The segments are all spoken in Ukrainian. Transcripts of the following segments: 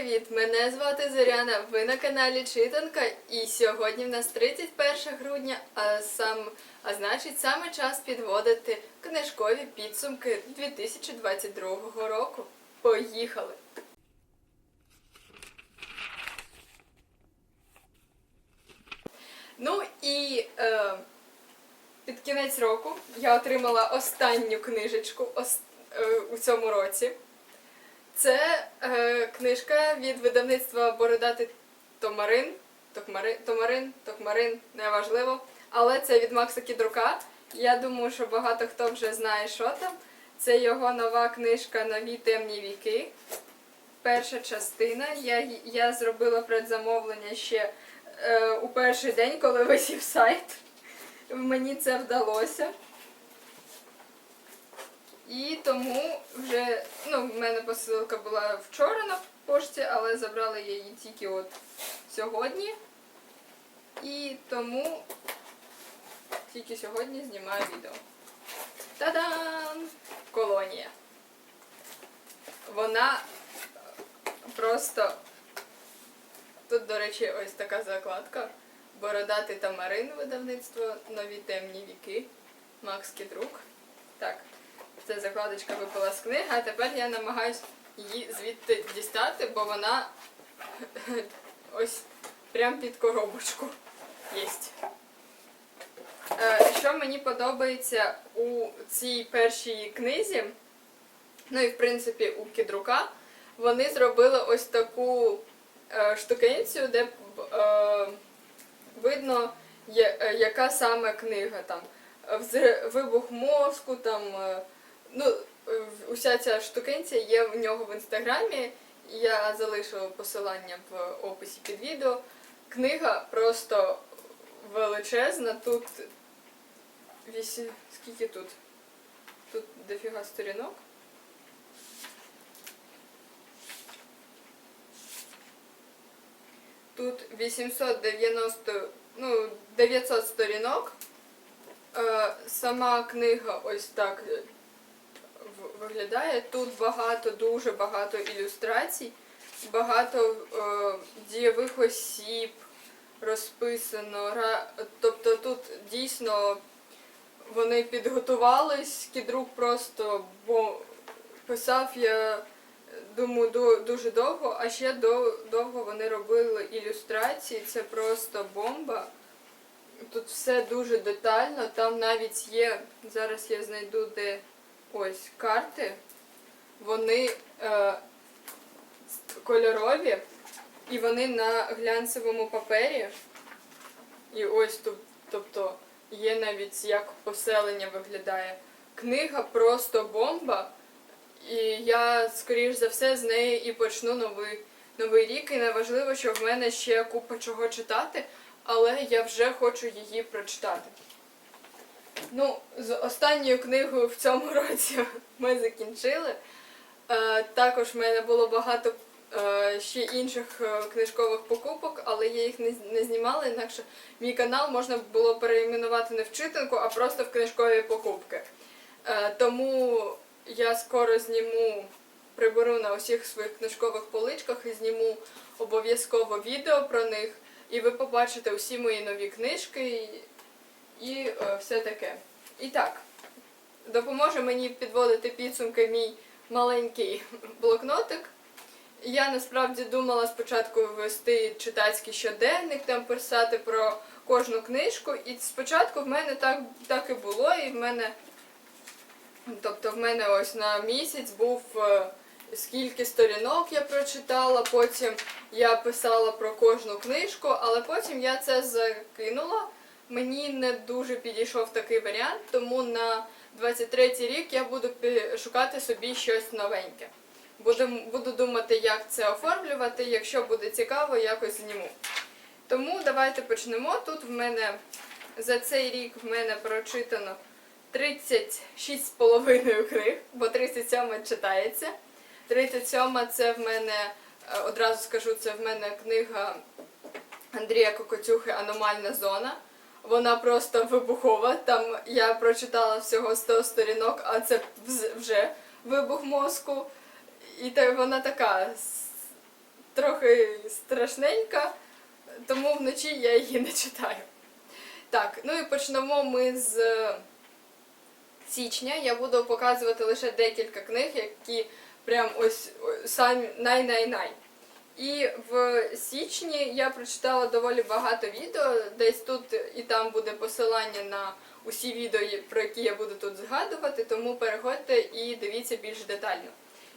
привіт! Мене звати Зоряна. Ви на каналі Читанка, і сьогодні в нас 31 грудня, а сам а значить саме час підводити книжкові підсумки 2022 року. Поїхали! Ну і е, під кінець року я отримала останню книжечку ос- е, у цьому році. Це е, книжка від видавництва Бородатий Томарин. Токмари, Томарин, Токмарин, неважливо. Але це від Макса Кідрука. Я думаю, що багато хто вже знає, що там. Це його нова книжка Нові темні віки. Перша частина. Я, я зробила предзамовлення ще е, у перший день, коли висів сайт. Мені це вдалося. І тому вже, ну, в мене посилка була вчора на пошті, але забрала я її тільки от сьогодні. І тому тільки сьогодні знімаю відео. Та-дам! Колонія. Вона просто. Тут, до речі, ось така закладка. Бородатий тамарин видавництво, нові темні віки. Макс Кідрук. Так, це закладочка випала з книги, а тепер я намагаюсь її звідти дістати, бо вона ось прям під коробочку єсть. Е, Що мені подобається у цій першій книзі, ну і в принципі у Кідрука, вони зробили ось таку е, штукенцію, де е, видно, яка саме книга там. Вибух мозку, там, ну, уся ця штукенція є в нього в інстаграмі. Я залишу посилання в описі під відео. Книга просто величезна. Тут вісім. Скільки тут? Тут дофіга сторінок. Тут 890, ну, 900 сторінок. Е, Сама книга ось так виглядає. Тут багато, дуже багато ілюстрацій, багато е, дієвих осіб розписано. Тобто тут дійсно вони підготувались, кідрук просто бо писав я думаю, дуже довго, а ще довго вони робили ілюстрації. Це просто бомба. Тут все дуже детально. Там навіть є, зараз я знайду де ось карти. Вони е, кольорові і вони на глянцевому папері. І ось тут, тобто, є навіть як поселення виглядає. Книга просто бомба. І я, скоріш за все, з неї і почну новий, новий рік. І неважливо, що в мене ще купа чого читати, але я вже хочу її прочитати. Ну, з останньою книгою в цьому році ми закінчили. Е, також в мене було багато е, ще інших е, книжкових покупок, але я їх не, знімала, інакше мій канал можна було переіменувати не в читанку, а просто в книжкові покупки. Тому я скоро зніму, приберу на усіх своїх книжкових поличках і зніму обов'язково відео про них. І ви побачите усі мої нові книжки і, і е, все таке. І так, допоможе мені підводити підсумки мій маленький блокнотик. Я насправді думала спочатку вести читацький щоденник, там писати про кожну книжку. І спочатку в мене так, так і було, і в мене Тобто в мене ось на місяць був е, скільки сторінок я прочитала, потім я писала про кожну книжку, але потім я це закинула. Мені не дуже підійшов такий варіант, тому на 23-й рік я буду шукати собі щось новеньке. Буду, буду думати, як це оформлювати. Якщо буде цікаво, якось зніму. Тому давайте почнемо. Тут в мене за цей рік в мене прочитано 36,5 книг, бо 37 читається. 37 це в мене, е, одразу скажу, це в мене книга Андрія Кокотюхи Аномальна зона. Вона просто вибухова. Там я прочитала всього 100 сторінок, а це вже вибух мозку. І та вона така трохи страшненька, тому вночі я її не читаю. Так, ну і почнемо ми з січня. Я буду показувати лише декілька книг, які прям ось самі най-най-най. І в січні я прочитала доволі багато відео. Десь тут і там буде посилання на усі відео, про які я буду тут згадувати, тому переходьте і дивіться більш детально.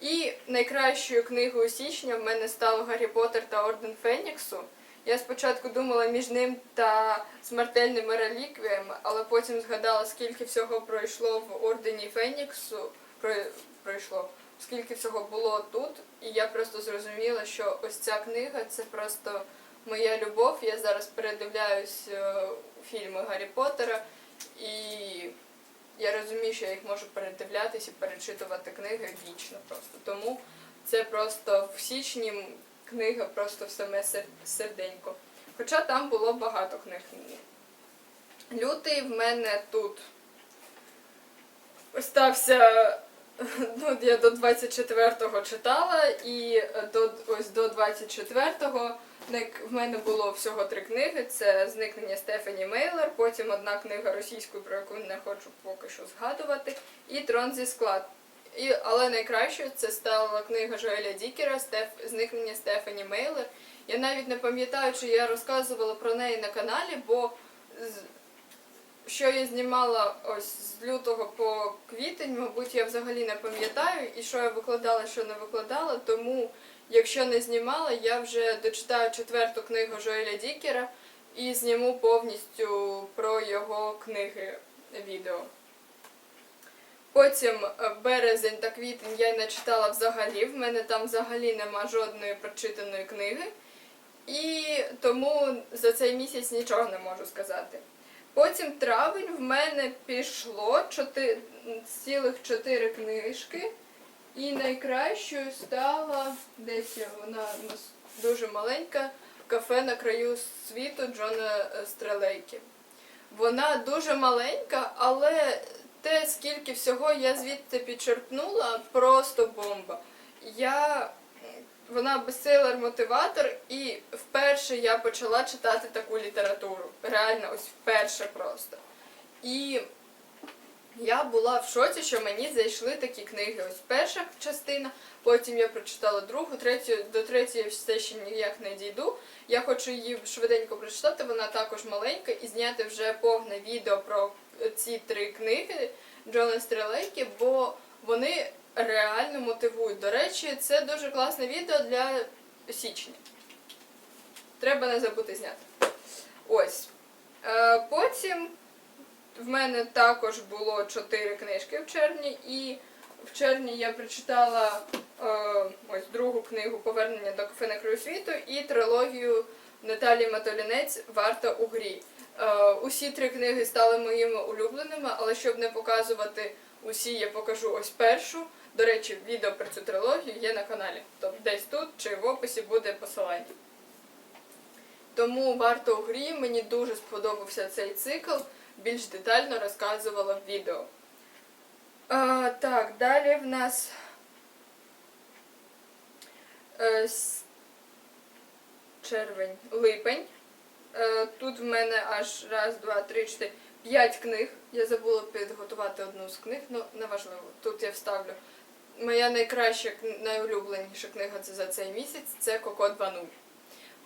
І найкращою книгою січня в мене став Гаррі Поттер та Орден Феніксу. Я спочатку думала між ним та смертельними реліквіями, але потім згадала, скільки всього пройшло в Ордені Феніксу. Про- Пройшло, скільки всього було тут, і я просто зрозуміла, що ось ця книга це просто моя любов. Я зараз передивляюсь е, фільми Гаррі Поттера, і я розумію, що я їх можу передивлятись і перечитувати книги вічно просто. Тому це просто в січні книга просто в саме серденько. Хоча там було багато книг. Лютий в мене тут остався. Ну, я до 24-го читала, і до ось до 24-го в мене було всього три книги: це зникнення Стефані Мейлер, потім одна книга російською, про яку не хочу поки що згадувати, і Трон зі склад. І, але найкращою це стала книга Жоеля Дікера Стеф... Зникнення Стефані Мейлер. Я навіть не пам'ятаю, чи я розказувала про неї на каналі, бо що я знімала ось з лютого по квітень, мабуть, я взагалі не пам'ятаю, і що я викладала, що не викладала. Тому, якщо не знімала, я вже дочитаю четверту книгу Жоеля Дікера і зніму повністю про його книги відео. Потім е, березень та квітень я не читала взагалі. В мене там взагалі нема жодної прочитаної книги. І тому за цей місяць нічого не можу сказати. Потім травень в мене пішло чотири, цілих чотири книжки. І найкращою стала десь вона дуже маленька кафе на краю світу Джона Стрелейки. Вона дуже маленька, але те, скільки всього я звідти підчерпнула, просто бомба. Я вона бестселер-мотиватор, і вперше я почала читати таку літературу. Реально, ось вперше просто. І я була в шоці, що мені зайшли такі книги. Ось перша частина, потім я прочитала другу, третю, до третьої я все ще ніяк не дійду. Я хочу її швиденько прочитати, вона також маленька, і зняти вже повне відео про ці три книги Джона Стрелейки, бо вони реально мотивують. До речі, це дуже класне відео для січня. Треба не забути зняти. Ось. Е, потім в мене також було чотири книжки в червні, і в червні я прочитала е, ось другу книгу Повернення до кафе краю світу і трилогію Наталії Матолінець Варта у грі. Е, усі три книги стали моїми улюбленими, але щоб не показувати усі, я покажу ось першу. До речі, відео про цю трилогію є на каналі. Тобто десь тут чи в описі буде посилання. Тому варто у грі мені дуже сподобався цей цикл. Більш детально розказувала в відео. А, так, далі в нас е, червень, липень. Е, тут в мене аж раз, два, три, чотири, п'ять книг. Я забула підготувати одну з книг, ну неважливо. Тут я вставлю. Моя найкраща, найулюбленіша книга за цей місяць це Коко 2.0.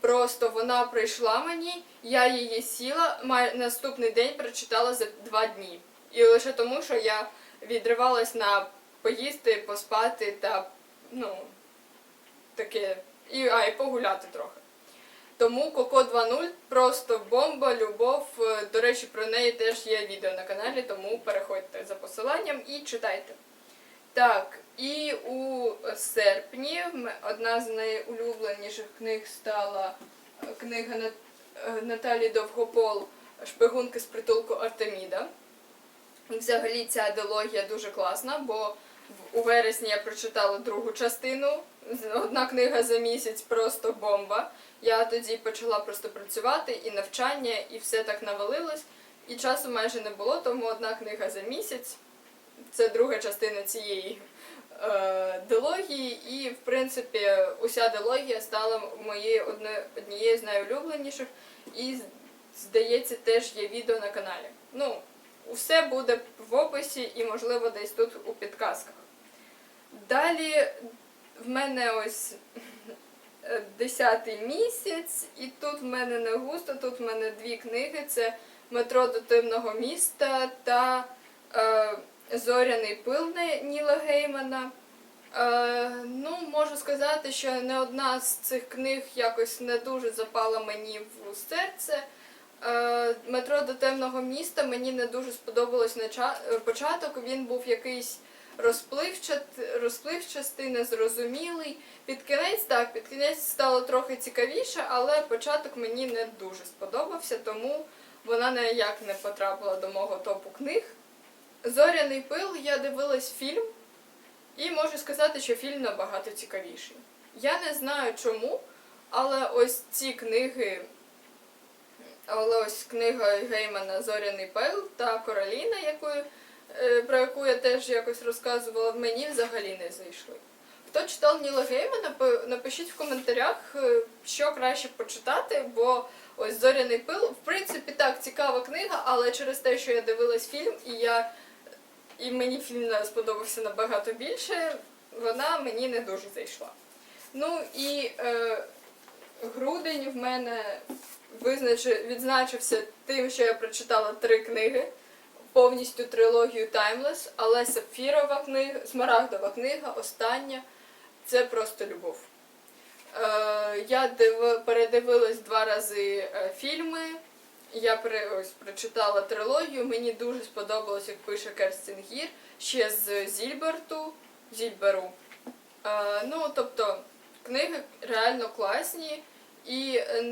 Просто вона прийшла мені, я її сіла, наступний день прочитала за два дні. І лише тому, що я відривалась на поїсти, поспати та ну таке. І, а, і погуляти трохи. Тому Коко 2.0 просто бомба, любов. До речі, про неї теж є відео на каналі, тому переходьте за посиланням і читайте. Так, і у серпні одна з найулюбленіших книг стала е, книга е, Наталі Довгопол Шпигунки з притулку Артеміда. Взагалі ця дилогія дуже класна, бо у вересні я прочитала другу частину. Одна книга за місяць просто бомба. Я тоді почала просто працювати і навчання, і все так навалилось. І часу майже не було, тому одна книга за місяць. Це друга частина цієї е, дилогії, і в принципі уся дилогія стала моєю однією з найулюбленіших, і здається, теж є відео на каналі. Ну, все буде в описі і, можливо, десь тут у підказках. Далі в мене ось е, 10 місяць, і тут в мене не густо, тут в мене дві книги: це Метро до темного міста та е, Зоряний пил Ніла Геймана. Е, ну, можу сказати, що не одна з цих книг якось не дуже запала мені в серце. Е, Метро до темного міста мені не дуже сподобалось нача- е, початок. Він був якийсь розпливчастий, незрозумілий. Під кінець так, під кінець стало трохи цікавіше, але початок мені не дуже сподобався, тому вона ніяк не потрапила до мого топу книг. Зоряний пил я дивилась фільм, і можу сказати, що фільм набагато цікавіший. Я не знаю чому, але ось ці книги, але ось книга Геймана Зоряний пил та Короліна, яку, е, про яку я теж якось розказувала, мені взагалі не зайшли. Хто читав Ніла Геймана, напишіть в коментарях, е, що краще почитати, бо ось Зоряний пил, в принципі, так, цікава книга, але через те, що я дивилась фільм, і я і мені фільм сподобався набагато більше, вона мені не дуже зайшла. Ну і е, грудень в мене визначив, відзначився тим, що я прочитала три книги, повністю трилогію Timeless, але Сапфірова книга, Смарагдова книга, остання це просто любов. Е, я див, передивилась два рази е, фільми. Я при, ось, прочитала трилогію, мені дуже сподобалось, як пише Керстін Гір, ще з Зільберту, Зільберу. Е, ну, тобто, книги реально класні, і е,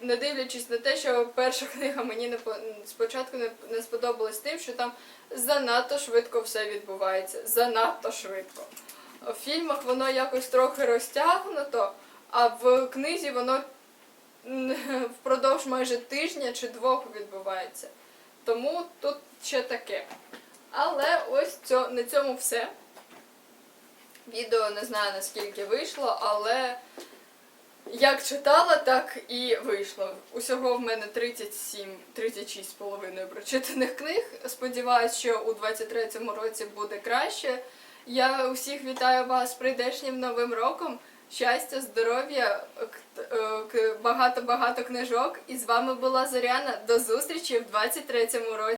не дивлячись на те, що перша книга мені не, по- спочатку не, не сподобалась тим, що там занадто швидко все відбувається. Занадто швидко. В фільмах воно якось трохи розтягнуто, а в книзі воно впродовж майже тижня чи двох відбувається. Тому тут ще таке. Але ось цьо, на цьому все. Відео не знаю наскільки вийшло, але як читала, так і вийшло. Усього в мене 37, 36 з половиною прочитаних книг. Сподіваюсь, що у 23-му році буде краще. Я усіх вітаю вас з прийдешнім новим роком. Щастя, здоров'я, е, багато-багато книжок. І з вами була Зоряна. До зустрічі в 23-му році.